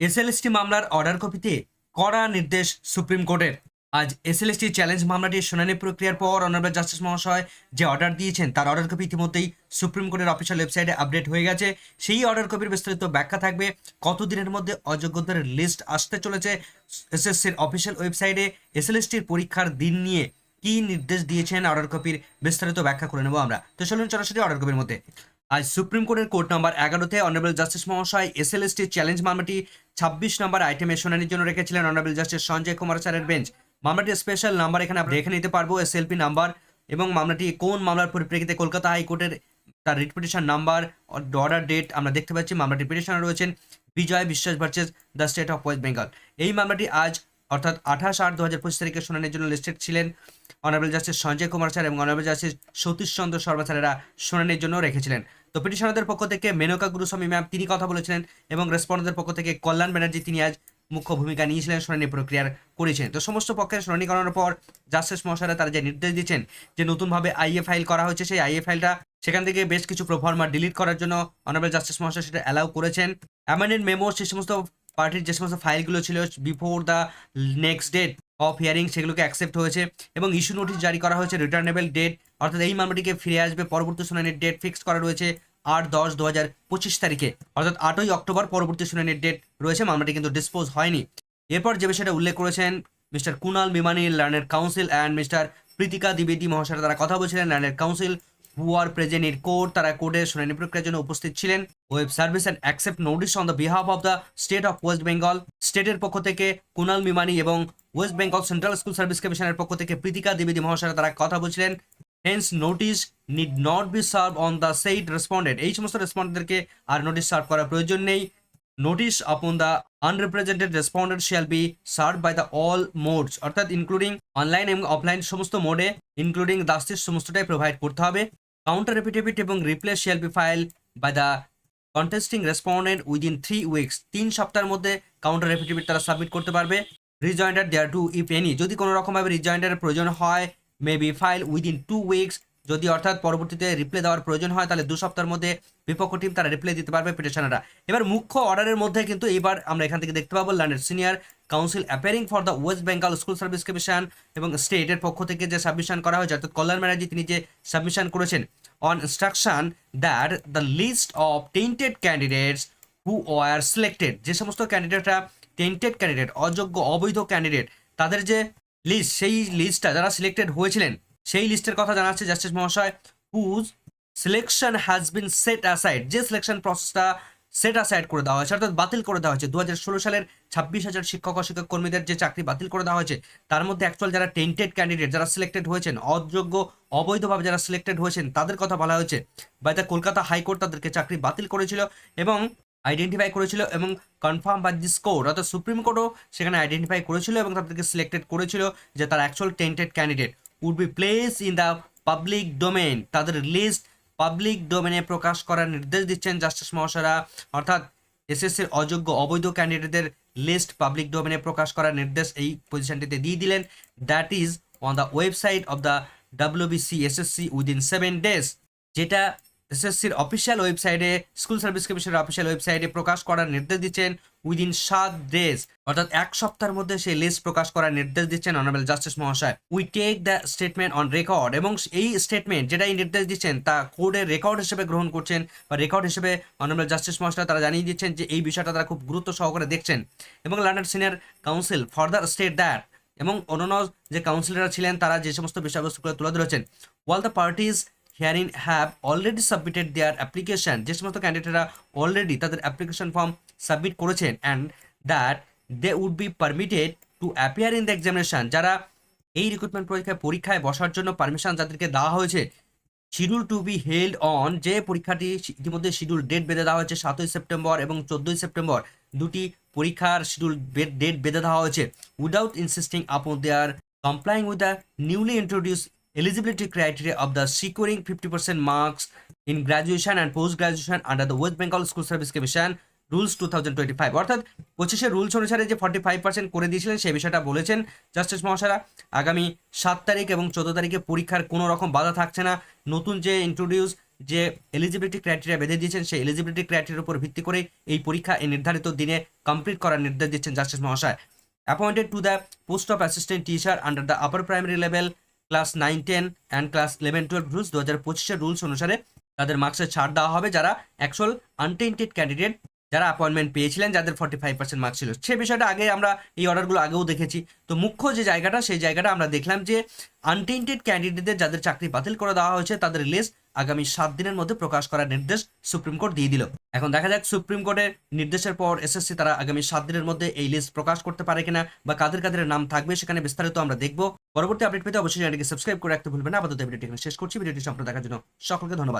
SLST মামলার order কপিতে কড়া নির্দেশ সুপ্রিম কোর্টের। আজ এসএলএসটি চ্যালেঞ্জ মামলাটির শুনানি প্রক্রিয়ার পর অনারেবল জাস্টিস মহাশয় যে অর্ডার দিয়েছেন তার অর্ডার কপি ইতিমধ্যেই সুপ্রিম কোর্টের অফিসিয়াল ওয়েবসাইটে আপডেট হয়ে গেছে। সেই অর্ডার কপির বিস্তারিত ব্যাখ্যা থাকবে। কতদিনের মধ্যে অযোগ্যতার লিস্ট আসতে চলেছে এসএসসির অফিসিয়াল ওয়েবসাইটে। এসএলএসটির পরীক্ষার দিন নিয়ে কি নির্দেশ দিয়েছেন অর্ডার কপির বিস্তারিত ব্যাখ্যা করে নেব আমরা। তো চলুন সরাসরি অর্ডার কপির মধ্যে। আজ সুপ্রিম কোর্টের কোর্ট নাম্বার এগারোতে অনারেবল জাস্টিস মহাশয় এসএলএসটি চ্যালেঞ্জ মামলাটি ছাব্বিশ নম্বর আইটেমের শুনানির জন্য রেখেছিলেন অনারেবল জাস্টিস সঞ্জয় কুমার স্যারের বেঞ্চ। মামলাটির স্পেশাল নাম্বার এখানে আমরা দেখে নিতে পারব এসএলপি নাম্বার এবং মামলাটি কোন মামলার পরিপ্রেক্ষিতে কলকাতা হাইকোর্টের তার writ petition number order date আমরা দেখতে পাচ্ছি। মামলাটি পিটিশনে রয়েছেন Bijoy Biswas versus the state of West Bengal এই মামলাটি আজ অর্থাৎ আঠাশ আট দু হাজার পঁচিশ তারিখে শুনানির জন্য লিস্টেড ছিলেন honourable justice Sanjay Kumar sir এবং অনারেবল জাস্টিস সতীশ চন্দ্র শর্মা স্যারেরা শুনানির জন্য রেখেছিলেন। তো পিটিশনারদের পক্ষ থেকে মেনকা গুরুস্বামী ম্যাম তিনি কথা বলেছিলেন এবং রেসপন্ডেন্টের পক্ষ থেকে কল্যাণ ব্যানার্জি তিনি আজ মুখ্য ভূমিকা নিয়েছিলেন শুনানি প্রক্রিয়ার করেছেন। তো সমস্ত পক্ষের শুনানি করানোর পর জাস্টিস মহাশয়রা তারা যে নির্দেশ দিচ্ছেন যে নতুনভাবে আইএ ফাইল করা হয়েছে, সেই আইএ ফাইলটা সেখান থেকে বেশ কিছু প্রফর্মা ডিলিট করার জন্য অনারেবল জাস্টিস মহাশয় সেটা অ্যালাউ করেছেন। অ্যামেন্ডেন্ট মেমো সেই সমস্ত পার্টির যে সমস্ত ফাইলগুলো ছিল before the next date of hearing সেগুলোকে অ্যাকসেপ্ট হয়েছে এবং ইস্যু নোটিশ জারি করা হয়েছে রিটার্নেবল ডেট অর্থাৎ এই মামলাটিকে ফিরে আসবে পরবর্তী শুনানির ডেট ফিক্স করা রয়েছে আট দশ দু হাজার পঁচিশ তারিখে। অর্থাৎ আটই অক্টোবর পরবর্তী শুনানির ডেট রয়েছে, মামলাটি কিন্তু ডিসপোজ হয়নি। এরপর যে বিষয়টা উল্লেখ করেছেন mister Kunal Mimani learned counsel and mister Pritika দ্বিবেদী মহাশয় তারা কথা বলছিলেন। Learned counsel who are present in court তারা কোর্টের শুনানি প্রক্রিয়ার জন্য উপস্থিত ছিলেন। Waive service and accept notice on the behalf of the state of West Bengal স্টেটের পক্ষ থেকে কুনাল মিমানি এবং West Bengal central school service কমিশনের পক্ষ থেকে প্রীতিকা দ্বিবেদী মহাশয় তারা কথা বলছিলেন। Hence notice need not be serve on the said respondent এই সমস্ত রেসপন্ডেন্টদেরকে আর নোটিশ সার্ভ করার প্রয়োজন নেই। Notice upon the unrepresented respondent shall be serve by the all modes অর্থাৎ ইনক্লুডিং অনলাইন এবং অফলাইন সমস্ত মোডে ইনক্লুডিং দাস্তির সমস্তটাই প্রোভাইড করতে হবে। কাউন্টার এফিডেভিট এবং replies shall be file by the contesting respondent within three weeks তিন সপ্তাহের মধ্যে কাউন্টার এফিডেভিট তারা সাবমিট করতে পারবে। Rejoinder there to if any যদি কোনো রকমভাবে রিজয়েন্ডারের প্রয়োজন হয় may be file within two weeks যদি অর্থাৎ পরবর্তীতে রিপ্লে দেওয়ার প্রয়োজন হয়, তাহলে দু সপ্তাহের মধ্যে বিপক্ষ টিম তারা রিপ্লে দিতে পারবে পিটিশনাররা এবার মুখ্য অর্ডারের মধ্যে কিন্তু এবার আমরা এখান থেকে দেখতে পাবো ল্যান্ডের senior counsel appearing for the West Bengal school service commission এবং স্টেটের পক্ষ থেকে যে সাবমিশন করা হয়েছে, অর্থাৎ কল্যাণ ব্যানার্জি তিনি যে সাবমিশন করেছেন on instruction that the list of tainted candidates who were selected যে সমস্ত ক্যান্ডিডেটরা টেন্টেড ক্যান্ডিডেট অযোগ্য, অবৈধ ক্যান্ডিডেট তাদের যে লিস্ট সেই লিস্টটা যারা সিলেক্টেড হয়েছিলেন, সেই লিস্টের কথা জানাচ্ছে জাস্টিস মহাশয় whose selection has been set aside যে সিলেকশন প্রসেসটা সেট অ্যাসাইড করে দেওয়া হয়েছে, অর্থাৎ বাতিল করে দেওয়া হয়েছে দু হাজার ষোলো সালের ছাব্বিশ হাজার শিক্ষক ও শিক্ষক কর্মীদের যে চাকরি বাতিল করে দেওয়া হয়েছে, তার মধ্যে অ্যাকচুয়াল যারা টেন্টেড ক্যান্ডিডেট যারা সিলেক্টেড হয়েছেন, অযোগ্য, অবৈধভাবে যারা সিলেক্টেড হয়েছেন, তাদের কথা বলা হয়েছে বাই দ্য কলকাতা হাইকোর্ট তাদেরকে চাকরি বাতিল করেছিল এবং আইডেন্টিফাই করেছিল এবং কনফার্ম দিস কোর্ট অর্থাৎ সুপ্রিম কোর্টও সেখানে আইডেন্টিফাই করেছিল এবং তাদেরকে সিলেক্টেড করেছিল যে তারা actual tainted candidate would be place in the public domain তাদের লিস্ট পাবলিক ডোমেনে প্রকাশ করার নির্দেশ দিচ্ছেন জাস্টিস মহাশয়রা। অর্থাৎ এসএসসির অযোগ্য অবৈধ ক্যান্ডিডেটদের লিস্ট পাবলিক ডোমেনে প্রকাশ করার নির্দেশ এই পজিশনটিতে দিয়ে দিলেন। That is on the website of the WBC SSC within seven days যেটা এসএসসির অফিসিয়াল ওয়েবসাইটে স্কুল সার্ভিস কমিশনের অফিসিয়াল ওয়েবসাইটে প্রকাশ করার নির্দেশ দিচ্ছেন উইদিন সাত ডেজ অর্থাৎ এক সপ্তাহের মধ্যে সেই লিস্ট প্রকাশ করার নির্দেশ দিচ্ছেন অনারেবল জাস্টিস মহাশয়। We take the statement on record এবং এই স্টেটমেন্ট যেটা এই নির্দেশ দিচ্ছেন, তা কোর্টের রেকর্ড হিসেবে গ্রহণ করছেন বা রেকর্ড হিসেবে অনারেবল জাস্টিস মহাশয় তারা জানিয়ে দিচ্ছেন যে এই বিষয়টা তারা খুব গুরুত্ব সহকারে দেখছেন। এবং learned senior counsel further state that এবং অন্যান্য যে কাউন্সিলররা ছিলেন, তারা যে সমস্ত বিষয়বস্তুগুলো তুলে ধরেছেন। While the parties hearing have already submitted their application যে সমস্ত ক্যান্ডিডেটরা অলরেডি তাদের অ্যাপ্লিকেশন ফর্ম সাবমিট করেছেন and that they would be permitted to appear in the examination যারা এই রিক্রুটমেন্ট পরীক্ষায় পরীক্ষায় বসার জন্য পারমিশন যাদেরকে দেওয়া হয়েছে schedule to be held on যে পরীক্ষাটি ইতিমধ্যে শিডিউল ডেট বেঁধে দেওয়া হয়েছে সাতই সেপ্টেম্বর এবং চোদ্দোই সেপ্টেম্বর, দুটি পরীক্ষার শিডিউল ডেট বেঁধে দেওয়া হয়েছে। Without insisting upon their complying with the newly introduce eligibility criteria of the securing 50% marks in graduation and post graduation under the West Bengal School Service Commission rules two thousand twenty five অর্থাৎ পঁচিশের rules অনুসারে যে forty five percent করে দিয়েছিলেন, সেই বিষয়টা বলেছেন justice মহাশয়রা আগামী সাত তারিখ এবং চোদ্দ তারিখে পরীক্ষার কোনো রকম বাধা থাকছে না। নতুন যে ইন্ট্রোডিউস যে এলিজিবিলিটি ক্রাইটেরিয়া বেঁধে দিয়েছেন, সেই এলিজিবিলিটি ক্রাইটেরিয়ার উপর ভিত্তি করে এই পরীক্ষা এই নির্ধারিত দিনে কমপ্লিট করার নির্দেশ দিচ্ছেন জাস্টিস মহাশয় appointed to the post of assistant teacher under the upper primary level class nine, ten and class eleven twelve rules দু হাজার পঁচিশের রুলস অনুসারে তাদের মার্কসে ছাড় দেওয়া হবে যারা অ্যাকচুয়াল আনটেন্টেড ক্যান্ডিডেট যারা অ্যাপয়েন্টমেন্ট পেয়েছিলেন, যাদের ফর্টি ফাইভ পার্সেন্ট মার্কস ছিল, সে বিষয়টা আগে আমরা এই অর্ডারগুলো আগেও দেখেছি। তো মুখ্য যে জায়গাটা, সেই জায়গাটা আমরা দেখলাম যে আনটেন্টেড ক্যান্ডিডেটদের যাদের চাকরি বাতিল করে দেওয়া হয়েছে, তাদের লিস্ট আগামী সাত দিনের মধ্যে প্রকাশ করার নির্দেশ সুপ্রিম কোর্ট দিয়ে দিল। এখন দেখা যাক সুপ্রিম কোর্টের নির্দেশের পর এসএসসি তারা আগামী সাত দিনের মধ্যে এই লিস্ট প্রকাশ করতে পারে কিনা বা কাদের কাদের নাম থাকবে সেখানে বিস্তারিত আমরা দেখব। পরবর্তী আপডেট পেতে অবশ্যই সাবস্ক্রাইব করে রাখতে ভুলবেন না। আপাতত ভিডিওটি এখানে শেষ করছি। ভিডিওটি সম্পূর্ণ দেখার জন্য সকলকে ধন্যবাদ।